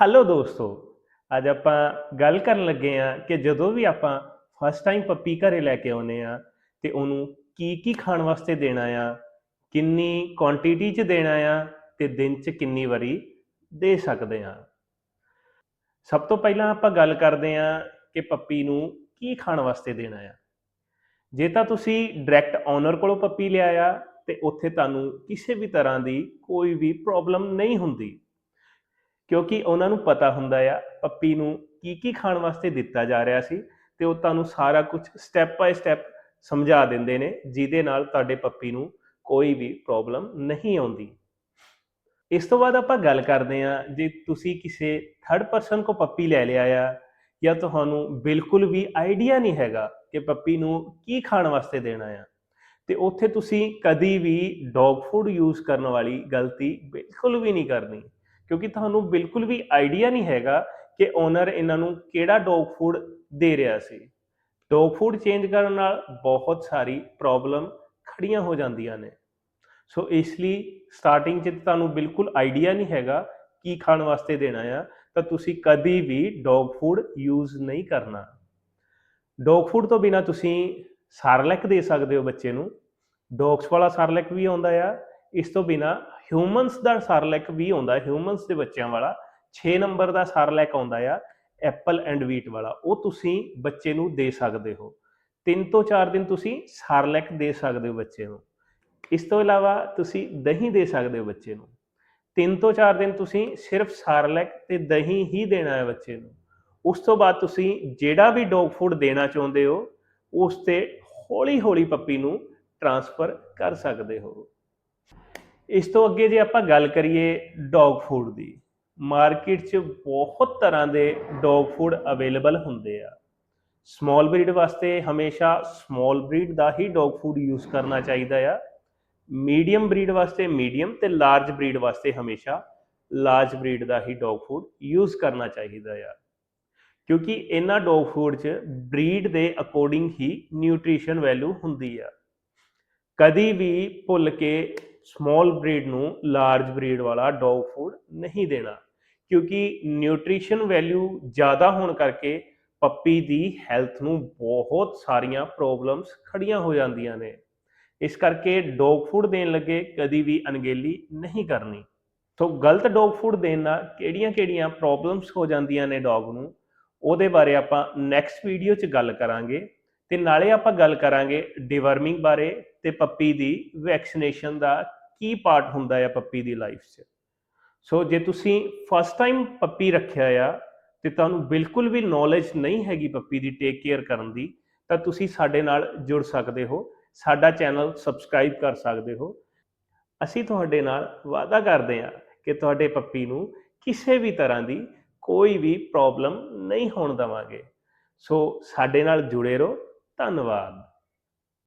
Hello ਦੋਸਤੋ, ਅੱਜ ਆਪਾਂ ਗੱਲ ਕਰਨ ਲੱਗੇ ਆ ਕਿ ਜਦੋਂ ਵੀ ਆਪਾਂ ਫਸਟ ਟਾਈਮ ਪੱਪੀ ਘਰੇ ਲੈ ਕੇ ਆਉਨੇ ਆ ਤੇ ਉਹਨੂੰ ਕੀ ਕੀ ਖਾਣ ਵਾਸਤੇ ਦੇਣਾ ਆ, ਕਿੰਨੀ ਕੁਆਂਟੀਟੀ ਚ ਦੇਣਾ ਆ ਤੇ ਦਿਨ ਚ ਕਿੰਨੀ ਵਾਰੀ ਦੇ ਸਕਦੇ ਆ ਸਭ ਤੋਂ ਪਹਿਲਾਂ ਆਪਾਂ ਗੱਲ ਕਰਦੇ ਆ ਕਿ ਪੱਪੀ ਨੂੰ ਕੀ ਖਾਣ ਵਾਸਤੇ ਦੇਣਾ ਆ। ਜੇ ਤਾਂ ਤੁਸੀਂ ਡਾਇਰੈਕਟ ਓਨਰ ਕੋਲੋਂ ਪੱਪੀ ਲਿਆਇਆ ਆ ਤੇ ਉੱਥੇ ਤੁਹਾਨੂੰ ਕਿਸੇ ਵੀ ਤਰ੍ਹਾਂ ਦੀ ਕੋਈ ਵੀ ਪ੍ਰੋਬਲਮ ਨਹੀਂ ਹੁੰਦੀ। ਕਿਉਂਕਿ ਉਹਨਾਂ ਨੂੰ ਪਤਾ ਹੁੰਦਾ ਆ ਪੱਪੀ ਨੂੰ ਕੀ ਕੀ ਖਾਣ ਵਾਸਤੇ ਦਿੱਤਾ ਜਾ ਰਿਹਾ ਸੀ ਤੇ ਉਹ ਤੁਹਾਨੂੰ ਸਾਰਾ ਕੁਝ ਸਟੈਪ ਬਾਏ ਸਟੈਪ ਸਮਝਾ ਦਿੰਦੇ ਨੇ, ਜਿਹਦੇ ਨਾਲ ਤੁਹਾਡੇ ਪੱਪੀ ਨੂੰ ਕੋਈ ਵੀ ਪ੍ਰੋਬਲਮ ਨਹੀਂ ਆਉਂਦੀ। ਇਸ ਤੋਂ ਬਾਅਦ ਆਪਾਂ ਗੱਲ ਕਰਦੇ ਹਾਂ, ਜੇ ਤੁਸੀਂ ਕਿਸੇ ਥਰਡ ਪਰਸਨ ਕੋ ਪੱਪੀ ਲੈ ਲਿਆ ਆ, ਜਾਂ ਤੁਹਾਨੂੰ ਬਿਲਕੁਲ ਵੀ ਆਈਡੀਆ ਨਹੀਂ ਹੈਗਾ ਕਿ ਪੱਪੀ ਨੂੰ ਕੀ ਖਾਣ ਵਾਸਤੇ ਦੇਣਾ ਆ, ਤੇ ਉੱਥੇ ਤੁਸੀਂ ਕਦੀ ਵੀ ਡੌਗ ਫੂਡ ਯੂਜ਼ ਕਰਨ ਵਾਲੀ ਗਲਤੀ ਬਿਲਕੁਲ ਵੀ ਨਹੀਂ ਕਰਨੀ। ਕਿਉਂਕਿ ਤੁਹਾਨੂੰ ਬਿਲਕੁਲ ਵੀ ਆਈਡੀਆ ਨਹੀਂ ਹੈਗਾ ਕਿ ਓਨਰ ਇਹਨਾਂ ਨੂੰ ਕਿਹੜਾ ਡੌਗ ਫੂਡ ਦੇ ਰਿਹਾ ਸੀ। ਡੌਗ ਫੂਡ ਚੇਂਜ ਕਰਨ ਨਾਲ ਬਹੁਤ ਸਾਰੀ ਪ੍ਰੋਬਲਮ ਖੜੀਆਂ ਹੋ ਜਾਂਦੀਆਂ ਨੇ। ਸੋ ਇਸ ਲਈ ਸਟਾਰਟਿੰਗ 'ਚ ਤੁਹਾਨੂੰ ਬਿਲਕੁਲ ਆਈਡੀਆ ਨਹੀਂ ਹੈਗਾ ਕੀ ਖਾਣ ਵਾਸਤੇ ਦੇਣਾ ਆ, ਤਾਂ ਤੁਸੀਂ ਕਦੀ ਵੀ ਡੌਗ ਫੂਡ ਯੂਜ਼ ਨਹੀਂ ਕਰਨਾ। ਡੌਗ ਫੂਡ ਤੋਂ ਬਿਨਾ ਤੁਸੀਂ ਸਾਰਲੈਕ ਦੇ ਸਕਦੇ ਹੋ ਬੱਚੇ ਨੂੰ। ਡੌਗਸ ਵਾਲਾ ਸਾਰਲੈਕ ਵੀ ਆਉਂਦਾ ਆ। ਇਸ ਤੋਂ ਬਿਨਾ ਹਿਊਮਨਸ ਦਾ ਸਾਰਲੈਕ ਵੀ ਆਉਂਦਾ ਹਿਊਮਨਸ ਦੇ ਬੱਚਿਆਂ ਵਾਲਾ 6 ਨੰਬਰ ਦਾ ਸਾਰਲੈਕ ਆਉਂਦਾ ਆ ਐਪਲ ਐਂਡ ਵੀਟ ਵਾਲਾ, ਉਹ ਤੁਸੀਂ ਬੱਚੇ ਨੂੰ ਦੇ ਸਕਦੇ ਹੋ। 3 ਤੋਂ 4 ਦਿਨ ਤੁਸੀਂ ਸਾਰਲੈਕ ਦੇ ਸਕਦੇ ਹੋ ਬੱਚੇ ਨੂੰ। ਇਸ ਤੋਂ ਇਲਾਵਾ ਤੁਸੀਂ ਦਹੀਂ ਦੇ ਸਕਦੇ ਹੋ ਬੱਚੇ ਨੂੰ। 3 ਤੋਂ 4 ਦਿਨ ਤੁਸੀਂ ਸਿਰਫ ਸਾਰਲੈਕ ਤੇ ਦਹੀਂ ਹੀ ਦੇਣਾ ਹੈ ਬੱਚੇ ਨੂੰ। ਉਸ ਤੋਂ ਬਾਅਦ ਤੁਸੀਂ ਜਿਹੜਾ ਵੀ ਡੌਗ ਫੂਡ ਦੇਣਾ ਚਾਹੁੰਦੇ ਹੋ, ਉਸ ਤੇ ਹੌਲੀ ਹੌਲੀ ਪੱਪੀ ਨੂੰ ਟ੍ਰਾਂਸਫਰ ਕਰ ਸਕਦੇ ਹੋ। ਇਸ ਤੋਂ ਅੱਗੇ ਜੇ ਆਪਾਂ ਗੱਲ ਕਰੀਏ ਡੌਗ ਫੂਡ ਦੀ ਮਾਰਕੀਟ 'ਚ ਬਹੁਤ ਤਰ੍ਹਾਂ ਦੇ ਡੌਗ ਫੂਡ ਅਵੇਲੇਬਲ ਹੁੰਦੇ ਆ। ਸਮਾਲ ਬਰੀਡ ਵਾਸਤੇ ਹਮੇਸ਼ਾ ਸਮਾਲ ਬਰੀਡ ਦਾ ਹੀ ਡੌਗ ਫੂਡ ਯੂਜ਼ ਕਰਨਾ ਚਾਹੀਦਾ ਆ। ਮੀਡੀਅਮ ਬਰੀਡ ਵਾਸਤੇ ਮੀਡੀਅਮ ਤੇ ਲਾਰਜ ਬਰੀਡ ਵਾਸਤੇ ਹਮੇਸ਼ਾ ਲਾਰਜ ਬਰੀਡ ਦਾ ਹੀ ਡੌਗ ਫੂਡ ਯੂਜ਼ ਕਰਨਾ ਚਾਹੀਦਾ ਆ। ਕਿਉਂਕਿ ਇਹਨਾਂ ਡੌਗ ਫੂਡ 'ਚ ਬਰੀਡ ਦੇ ਅਕੋਰਡਿੰਗ ਹੀ ਨਿਊਟ੍ਰੀਸ਼ਨ ਵੈਲਿਊ ਹੁੰਦੀ ਆ। ਕਦੀ ਵੀ ਭੁੱਲ ਕੇ ਸਮਾਲ ਬਰੀਡ ਨੂੰ ਲਾਰਜ ਬਰੀਡ ਵਾਲਾ ਡੌਗ ਫੂਡ ਨਹੀਂ ਦੇਣਾ, ਕਿਉਂਕਿ ਨਿਊਟ੍ਰੀਸ਼ਨ ਵੈਲਿਊ ਜ਼ਿਆਦਾ ਹੋਣ ਕਰਕੇ ਪੱਪੀ ਦੀ ਹੈਲਥ ਨੂੰ ਬਹੁਤ ਸਾਰੀਆਂ ਪ੍ਰੋਬਲਮਸ ਖੜੀਆਂ ਹੋ ਜਾਂਦੀਆਂ ਨੇ। ਇਸ ਕਰਕੇ ਡੌਗ ਫੂਡ ਦੇਣ ਲੱਗੇ ਕਦੀ ਵੀ ਅਣਗੇਲੀ ਨਹੀਂ ਕਰਨੀ। ਸੋ ਗਲਤ ਡੌਗ ਫੂਡ ਦੇਣ ਨਾਲ ਕਿਹੜੀਆਂ-ਕਿਹੜੀਆਂ ਪ੍ਰੋਬਲਮਸ ਹੋ ਜਾਂਦੀਆਂ ਨੇ ਡੌਗ ਨੂੰ, ਉਹਦੇ ਬਾਰੇ ਆਪਾਂ ਨੈਕਸਟ ਵੀਡੀਓ 'ਚ ਗੱਲ ਕਰਾਂਗੇ। ਤੇ ਨਾਲੇ ਆਪਾਂ ਗੱਲ ਕਰਾਂਗੇ ਡਿਵਰਮਿੰਗ ਬਾਰੇ ਤੇ ਪੱਪੀ ਦੀ ਵੈਕਸੀਨੇਸ਼ਨ ਦਾ ਕੀ ਪਾਰਟ ਹੁੰਦਾ ਹੈ ਪੱਪੀ ਦੀ ਲਾਈਫ 'ਚ? ਸੋ ਜੇ ਤੁਸੀਂ ਫਸਟ ਟਾਈਮ ਪੱਪੀ ਰੱਖਿਆ ਆ ਤੇ ਤੁਹਾਨੂੰ ਬਿਲਕੁਲ ਵੀ ਨੌਲੇਜ ਨਹੀਂ ਹੈਗੀ ਪੱਪੀ ਦੀ ਟੇਕ ਕੇਅਰ ਕਰਨ ਦੀ, ਤਾਂ ਤੁਸੀਂ ਸਾਡੇ ਨਾਲ ਜੁੜ ਸਕਦੇ ਹੋ, ਸਾਡਾ ਚੈਨਲ ਸਬਸਕ੍ਰਾਈਬ ਕਰ ਸਕਦੇ ਹੋ। ਅਸੀਂ ਤੁਹਾਡੇ ਨਾਲ ਵਾਅਦਾ ਕਰਦੇ ਹਾਂ ਕਿ ਤੁਹਾਡੇ ਪੱਪੀ ਨੂੰ ਕਿਸੇ ਵੀ ਤਰ੍ਹਾਂ ਦੀ ਕੋਈ ਵੀ ਪ੍ਰੋਬਲਮ ਨਹੀਂ ਹੋਣ ਦੇਵਾਂਗੇ। ਸੋ ਸਾਡੇ ਨਾਲ ਜੁੜੇ ਰਹੋ। ਧੰਨਵਾਦ।